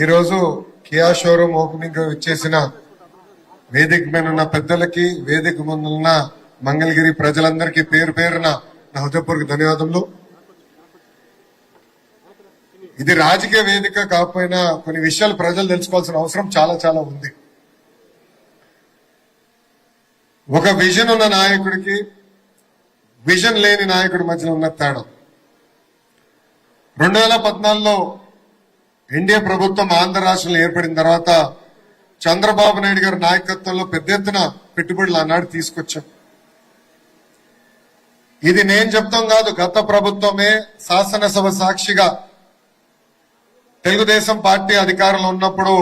ఈరోజు Kia showroom opening ఇచ్చేసిన వేదిక మీద ఉన్న పెద్దలకి వేదిక ముందున్న మంగళగిరి ప్రజలందరికీ పేరు పేరున నా హృదయపూర్వక ధన్యవాదములు. ఇది రాజకీయ వేదిక కాకపోయినా కొన్ని విషయాలు ప్రజలు తెలుసుకోవాల్సిన అవసరం చాలా చాలా ఉంది. ఒక విజన్ ఉన్న నాయకుడికి విజన్ లేని నాయకుడి మధ్యలో ఉన్న తేడా. రెండు వేల పద్నాలుగులో ఎన్డీఏ ప్రభుత్వం ఆంధ్ర రాష్ట్రంలో ఏర్పడిన తర్వాత చంద్రబాబు నాయుడు గారి నాయకత్వంలో పెద్ద ఎత్తున పెట్టుబడులు ఆనాడు తీసుకొచ్చాం. ఇది నేను చెప్తాం కాదు గత ప్రభుత్వమే శాసనసభ సాక్షిగా తెలుగుదేశం పార్టీ అధికారంలో ఉన్నప్పుడు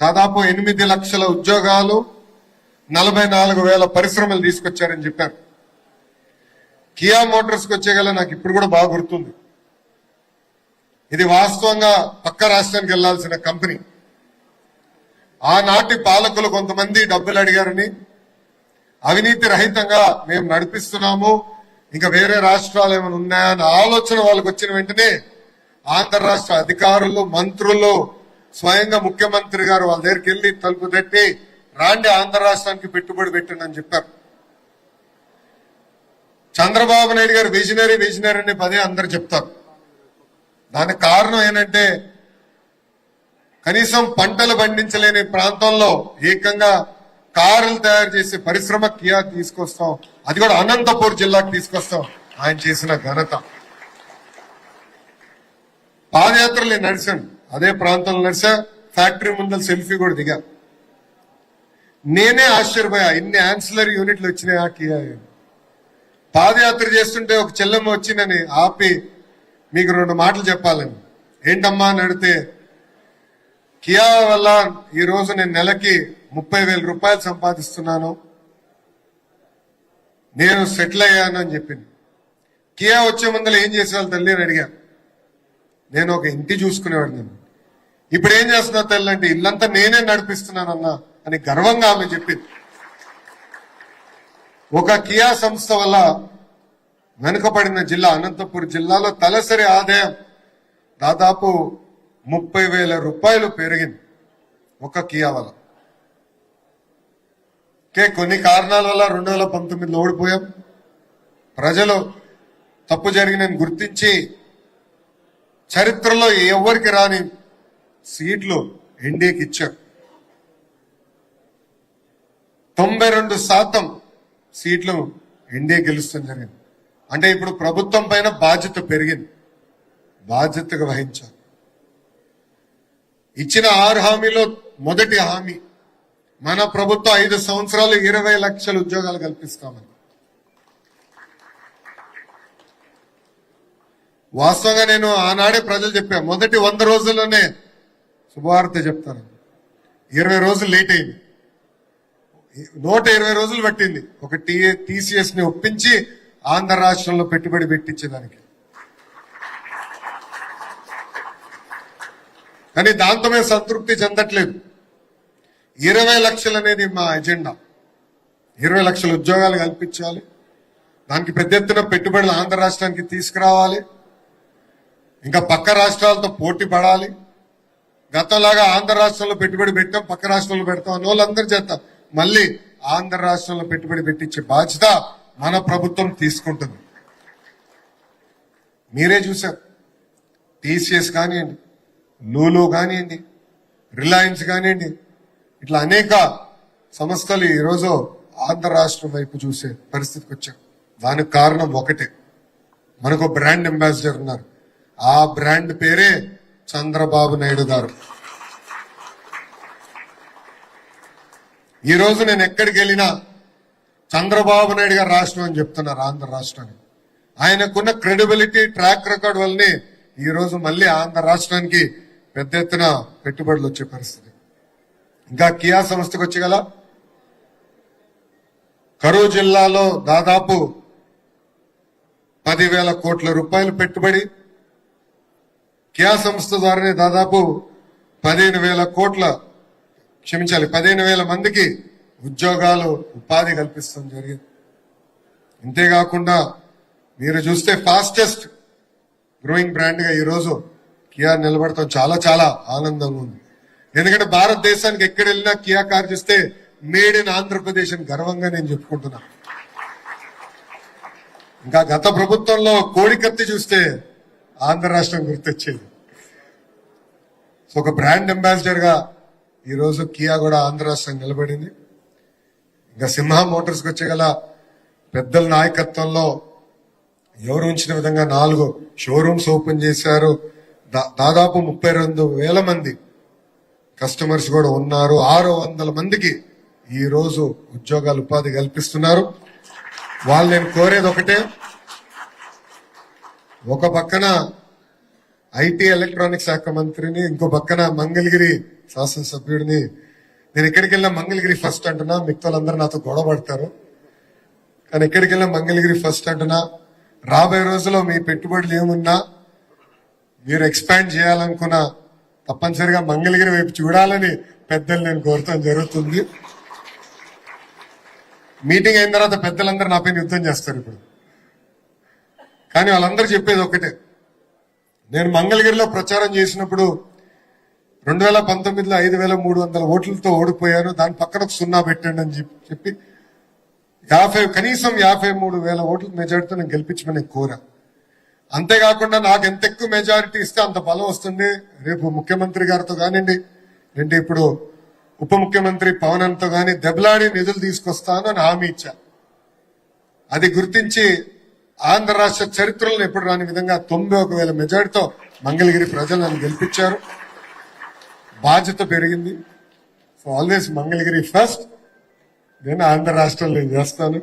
దాదాపు ఎనిమిది లక్షల ఉద్యోగాలు నలభై నాలుగు వేల పరిశ్రమలు తీసుకొచ్చారని చెప్పారు. కియా మోటార్స్కి వచ్చేగల నాకు ఇప్పుడు కూడా బాగా గుర్తుంది. ఇది వాస్తవంగా పక్క రాష్ట్రానికి వెళ్ళాల్సిన కంపెనీ. ఆనాటి పాలకులు కొంతమంది డబ్బులు అడిగారని అవినీతి రహితంగా మేము నడిపిస్తున్నాము ఇంకా వేరే రాష్ట్రాలు ఏమైనా ఉన్నాయా అన్న ఆలోచన వాళ్ళకి వచ్చిన వెంటనే ఆంధ్ర రాష్ట్ర అధికారులు మంత్రులు స్వయంగా ముఖ్యమంత్రి గారు వాళ్ళ దగ్గరికి వెళ్ళి తలుపు తట్టి రాండి ఆంధ్ర రాష్ట్రానికి పెట్టుబడి పెట్టండి అని చెప్పారు. చంద్రబాబు నాయుడు గారు విజనరీ విజనరీ అని పదే అందరు చెప్తారు. దానికి కారణం ఏంటంటే కనీసం పంటలు పండించలేని ప్రాంతంలో ఏకంగా కారులు తయారు చేసే పరిశ్రమ కియా తీసుకొస్తాం. అది కూడా అనంతపూర్ జిల్లాకు తీసుకొస్తాం. ఆయన చేసిన ఘనత. పాదయాత్రలు నేను నడిచాను. అదే ప్రాంతంలో నడిచా. ఫ్యాక్టరీ ముందర సెల్ఫీ కూడా దిగా. నేనే ఆశ్చర్యపోయా. ఇన్ని ఆన్సిలర్ యూనిట్లు వచ్చినాయి ఆ కియా? పాదయాత్ర చేస్తుంటే ఒక చెల్లెమ్మ వచ్చి నన్ను ఆపి మీకు రెండు మాటలు చెప్పాలని ఏంటమ్మా అని అడిగితే కియా వల్ల ఈ రోజు నేను నెలకి ముప్పై వేల రూపాయలు సంపాదిస్తున్నాను. నేను సెటిల్ అయ్యాను అని చెప్పింది. కియా వచ్చే ముందర ఏం చేసేవాళ్ళు తల్లి అని అడిగా. నేను ఒక ఇంటి చూసుకునేవాడిని. ఇప్పుడు ఏం చేస్తున్నా తల్లి అంటే ఇల్లంతా నేనే నడిపిస్తున్నానన్నా అని గర్వంగా ఆమె చెప్పింది. ఒక కియా సంస్థ వల్ల వెనుకబడిన జిల్లా అనంతపురం జిల్లాలో తలసరి ఆదాయం దాదాపు ముప్పై వేల రూపాయలు పెరిగింది. ఒక కియా వల్ల. ఓకే కొన్ని కారణాల వల్ల రెండు వేల పంతొమ్మిదిలో ఓడిపోయాం. ప్రజలు తప్పు జరిగినని గుర్తించి చరిత్రలో ఎవరికి రాని సీట్లు ఎన్డీఏకి ఇచ్చారు తొంభై రెండు శాతం సీట్లు ఎన్డీఏ గెలుస్తాం జరిగింది. అంటే ఇప్పుడు ప్రభుత్వం పైన బాధ్యత పెరిగింది. బాధ్యతగా వహించాలి. ఇచ్చిన ఆరు హామీలో మొదటి హామీ మన ప్రభుత్వం ఐదు సంవత్సరాలు ఇరవై లక్షల ఉద్యోగాలు కల్పిస్తామని. వాస్తవంగా నేను ఆనాడే ప్రజలు చెప్పా మొదటి వంద రోజుల్లోనే శుభవార్త చెప్తాను. ఇరవై రోజులు లేట్ అయింది. నూట ఇరవై రోజులు పట్టింది. ఒక టీ టీసీఎస్ని ఒప్పించి ఆంధ్ర రాష్ట్రంలో పెట్టుబడి పెట్టించేదానికి కానీ దాంతో మేము సంతృప్తి చెందట్లేదు. ఇరవై లక్షలు అనేది మా ఎజెండా. ఇరవై లక్షల ఉద్యోగాలు కల్పించాలి. దానికి పెద్ద ఎత్తున పెట్టుబడులు ఆంధ్ర రాష్ట్రానికి తీసుకురావాలి. ఇంకా పక్క రాష్ట్రాలతో పోటీ పడాలి. గతంలాగా ఆంధ్ర రాష్ట్రంలో పెట్టుబడి పెట్టాం పక్క రాష్ట్రంలో పెడతాం అని వాళ్ళందరూ చేస్తాం. మళ్ళీ ఆంధ్ర రాష్ట్రంలో పెట్టుబడి పెట్టించే బాధ్యత మన ప్రభుత్వం తీసుకుంటుంది. మీరే చూసారు టీసీఎస్ కానివ్వండి లూలో కానివ్వండి రిలయన్స్ కానివ్వండి ఇట్లా అనేక సంస్థలు ఈరోజు ఆంధ్ర రాష్ట్రం వైపు చూసే పరిస్థితికి వచ్చాం దానికి కారణం ఒకటే. మనకు బ్రాండ్ అంబాసిడర్ ఉన్నారు. ఆ బ్రాండ్ పేరే చంద్రబాబు నాయుడు గారు. ఈరోజు నేను ఎక్కడికి వెళ్ళినా చంద్రబాబు నాయుడు గారు రాష్ట్రం అని చెప్తున్నారు ఆంధ్ర రాష్ట్రానికి. ఆయనకున్న క్రెడిబిలిటీ ట్రాక్ రికార్డ్ వల్లనే ఈ రోజు మళ్ళీ ఆంధ్ర రాష్ట్రానికి పెద్ద ఎత్తున పెట్టుబడులు వచ్చే పరిస్థితి. ఇంకా కియా సంస్థకు వచ్చగల కరూరు జిల్లాలో దాదాపు పదివేల కోట్ల రూపాయలు పెట్టుబడి కియా సంస్థ ద్వారానే దాదాపు పదిహేను వేల కోట్ల క్షమించాలి పదిహేను వేల మందికి ఉద్యోగాలు ఉపాధి కల్పిస్తాం జరిగింది. ఇంతేకాకుండా మీరు చూస్తే ఫాస్టెస్ట్ గ్రోయింగ్ బ్రాండ్గా ఈరోజు కియా నిలబడతాం. చాలా చాలా ఆనందంగా ఉంది. ఎందుకంటే భారతదేశానికి ఎక్కడ వెళ్ళినా కియా కార్ చూస్తే మేడ్ ఇన్ ఆంధ్రప్రదేశ్ అని గర్వంగా నేను చెప్పుకుంటున్నా. ఇంకా గత ప్రభుత్వంలో కోడికత్తి చూస్తే ఆంధ్ర రాష్ట్రం గుర్తొచ్చేది. సో ఒక బ్రాండ్ అంబాసిడర్గా ఈ రోజు కియా కూడా ఆంధ్ర రాష్ట్రం నిలబడింది. ఇంకా సింహ మోటార్స్కి వచ్చే గల పెద్దల నాయకత్వంలో ఎవరు ఉంచిన విధంగా నాలుగు షోరూమ్స్ ఓపెన్ చేశారు. దా- దాదాపు ముప్పై రెండు వేల మంది కస్టమర్స్ కూడా ఉన్నారు. ఆరు వందల మందికి ఈ రోజు ఉద్యోగాలు ఉపాధి కల్పిస్తున్నారు. వాళ్ళు నేను కోరేది ఒకటే ఒక పక్కన ఐటీ ఎలక్ట్రానిక్ శాఖ మంత్రిని ఇంకో పక్కన మంగళగిరి శాసనసభ్యుడిని నేను ఎక్కడికి వెళ్ళినా మంగళగిరి ఫస్ట్ అంటున్నా మిగతా వాళ్ళందరూ నాతో గొడవ పడతారు. కానీ ఎక్కడికి వెళ్ళినా మంగళగిరి ఫస్ట్ అంటున్నా. రాబోయే రోజుల్లో మీ పెట్టుబడులు ఏమున్నా మీరు ఎక్స్పాండ్ చేయాలనుకున్న తప్పనిసరిగా మంగళగిరి వైపు చూడాలని పెద్దలు నేను కోరటం జరుగుతుంది. మీటింగ్ అయిన తర్వాత పెద్దలందరూ నా పైన యుద్ధం చేస్తారు ఇప్పుడు. కానీ వాళ్ళందరూ చెప్పేది ఒకటే నేను మంగళగిరిలో ప్రచారం చేసినప్పుడు రెండు వేల పంతొమ్మిదిలో ఐదు వేల మూడు వందల ఓట్లతో ఓడిపోయాను. దాని పక్కన ఒక సున్నా పెట్టండి అని చెప్పి- చెప్పి యాభై కనీసం యాభై మూడు వేల ఓట్ల మెజారిటీతో నేను గెలిపించమని కోరా. అంతేకాకుండా నాకు ఎంత ఎక్కువ మెజారిటీ ఇస్తే అంత బలం వస్తుంది. రేపు ముఖ్యమంత్రి గారితో కానివ్వండి అంటే ఇప్పుడు ఉప ముఖ్యమంత్రి పవన్తో కానీ దెబ్బలాడి నిధులు తీసుకొస్తాను అని హామీ ఇచ్చా. అది గుర్తించి ఆంధ్ర రాష్ట్ర చరిత్రలను ఎప్పుడు రాని విధంగా తొంభై ఒక వేల మెజారిటీతో మంగళగిరి ప్రజలు నన్ను గెలిపించారు. బాధ్యత పెరిగింది. సో ఆల్వేస్ మంగళగిరి ఫస్ట్ నేను ఆంధ్ర రాష్ట్రంలో నేను చేస్తాను.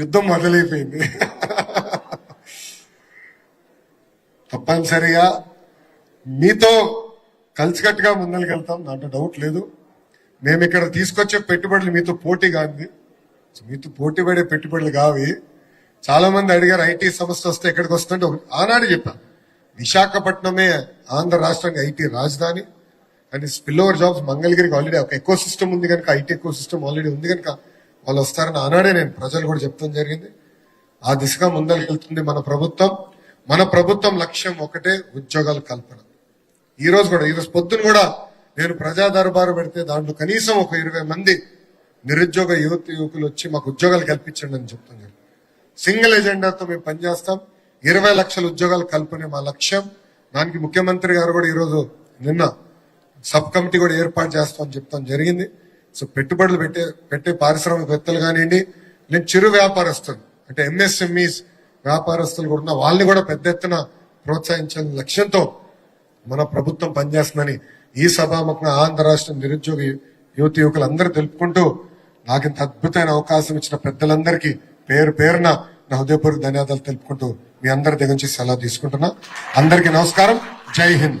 యుద్ధం మొదలైపోయింది. తప్పనిసరిగా మీతో కలిసికట్టుగా ముందరికెళ్తాం. దాంట్లో డౌట్ లేదు. మేము ఇక్కడ తీసుకొచ్చే పెట్టుబడులు మీతో పోటీ కాదు మీతో పోటీ పడే పెట్టుబడులు కావి చాలా మంది అడిగారు ఐటీ సంస్థ వస్తే ఎక్కడికి వస్తుంటే ఒక- ఆనాడు చెప్పాను విశాఖపట్నమే ఆంధ్ర రాష్ట్రానికి ఐటీ రాజధాని. అండ్ స్పిల్ ఓవర్ జాబ్స్ మంగళగిరికి ఆల్రెడీ ఒక ఎకో సిస్టమ్ ఉంది కనుక ఐటీ ఎకో సిస్టమ్ ఆల్రెడీ ఉంది కనుక వాళ్ళు వస్తారని ఆనాడే నేను ప్రజలు కూడా చెప్తాం జరిగింది. ఆ దిశగా ముందరికెళ్తుంది మన ప్రభుత్వం. మన ప్రభుత్వం లక్ష్యం ఒకటే ఉద్యోగాల కల్పన. ఈ రోజు కూడా ఈరోజు పొద్దున్న పొద్దున కూడా నేను ప్రజా దర్బారు పెడితే దాంట్లో కనీసం ఒక ఇరవై మంది నిరుద్యోగ యువత యువకులు వచ్చి మాకు ఉద్యోగాలు కల్పించండి అని చెప్తున్నారు సింగిల్ ఎజెండాతో మేము పనిచేస్తాం. ఇరవై లక్షల ఉద్యోగాలు కల్పనే మా లక్ష్యం. దానికి ముఖ్యమంత్రి గారు కూడా ఈరోజు నిన్న సబ్ కమిటీ కూడా ఏర్పాటు చేస్తామని చెప్తాం జరిగింది. సో పెట్టుబడులు పెట్టే పెట్టే పారిశ్రామికవేత్తలు కానివ్వండి నేను చిరు వ్యాపారస్తులు అంటే ఎంఎస్ఎంఈస్ వ్యాపారస్తులు కూడా ఉన్న వాళ్ళని కూడా పెద్ద ఎత్తున ప్రోత్సహించాలని లక్ష్యంతో మన ప్రభుత్వం పనిచేస్తుందని ఈ సభాముఖంగా ఆంధ్ర రాష్ట్ర నిరుద్యోగ యువత యువకులు అందరూ తెలుపుకుంటూ నాకు ఇంత అద్భుతమైన అవకాశం ఇచ్చిన పెద్దలందరికీ పేరు పేరున నా హృదయపూర్వక ధన్యవాదాలు తెలుపుకుంటూ మీ అందరి దగ్గర నుంచి సెలవు తీసుకుంటున్నా. అందరికీ నమస్కారం. జై హింద్.